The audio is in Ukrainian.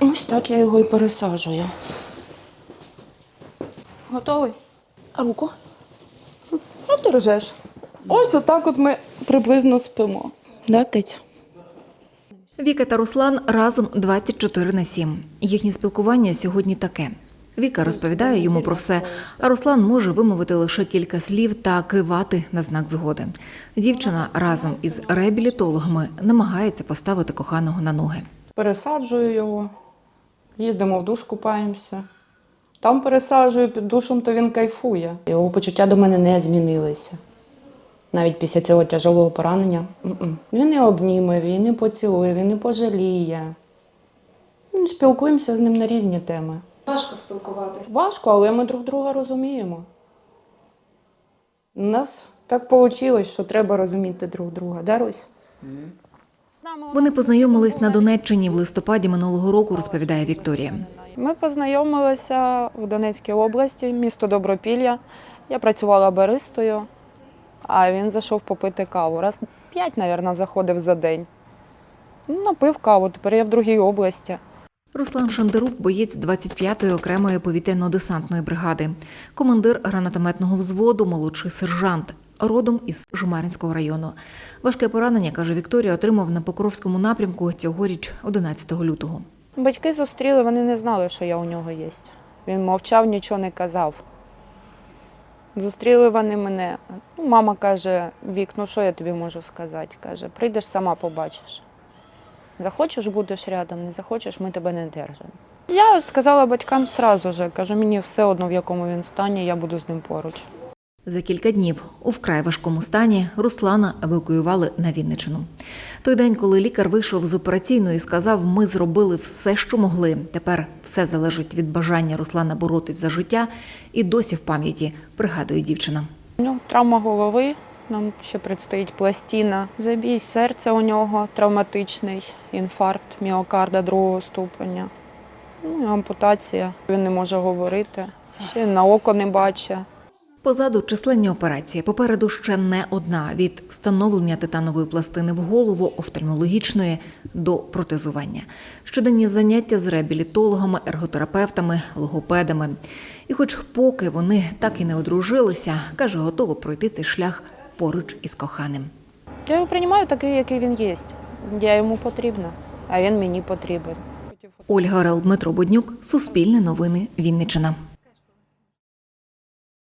Ось так я його і пересаджую. Готовий? А руку? А ти ржеш. Ось отак от ми приблизно спимо. Да, Кить? Віка та Руслан разом 24 на 7. Їхнє спілкування сьогодні таке. Віка розповідає йому про все, а Руслан може вимовити лише кілька слів та кивати на знак згоди. Дівчина разом із реабілітологами намагається поставити коханого на ноги. Пересаджую його, їздимо в душ, купаємося. Там пересаджую під душем, то він кайфує. Його почуття до мене не змінилися. Навіть після цього тяжелого поранення. М-м. Він не обніме, він не поцілує, він не пожаліє. Ну, Спілкуємося з ним на різні теми. Важко спілкуватися. Важко, але ми друг друга розуміємо. У нас так вийшло, що треба розуміти друг друга, да, Русь? Вони познайомились на Донеччині в листопаді минулого року, розповідає Вікторія. Ми познайомилися в Донецькій області, місто Добропілля. Я працювала баристою, а він зайшов попити каву. Раз п'ять, мабуть, заходив за день. Ну, напив каву, тепер я в другій області. Руслан Шандерук – боєць 25-ї окремої повітряно-десантної бригади, командир гранатометного взводу, молодший сержант, родом із Жмеринського району. Важке поранення, каже Вікторія, отримав на Покровському напрямку цьогоріч 11 лютого. Батьки зустріли, вони не знали, що я у нього є. Він мовчав, нічого не казав. Зустріли вони мене. Ну, мама каже: Вік, ну що я тобі можу сказати? Каже, прийдеш сама побачиш. Захочеш, будеш рядом, не захочеш, ми тебе не держимо. Я сказала батькам же, кажу, мені все одно в якому він стані, я буду з ним поруч. За кілька днів у вкрай важкому стані Руслана евакуювали на Вінничину. Той день, коли лікар вийшов з операційної, сказав: ми зробили все, що могли. Тепер все залежить від бажання Руслана боротись за життя, і досі в пам'яті пригадує дівчина. Ну, травма голови, нам ще предстоїть пластина. Забій серця у нього травматичний, інфаркт міокарда другого ступеня. Ну, і ампутація. Він не може говорити, ще на око не бачить. Позаду численні операції. Попереду ще не одна від встановлення титанової пластини в голову, офтальмологічної до протезування. Щоденні заняття з реабілітологами, ерготерапевтами, логопедами. І, хоч поки вони так і не одружилися, каже, готово пройти цей шлях поруч із коханим. Я його приймаю такий, який він є. Я йому потрібна, а він мені потрібен. Ольга Орел, Дмитро Буднюк, Суспільне новини, Вінниччина.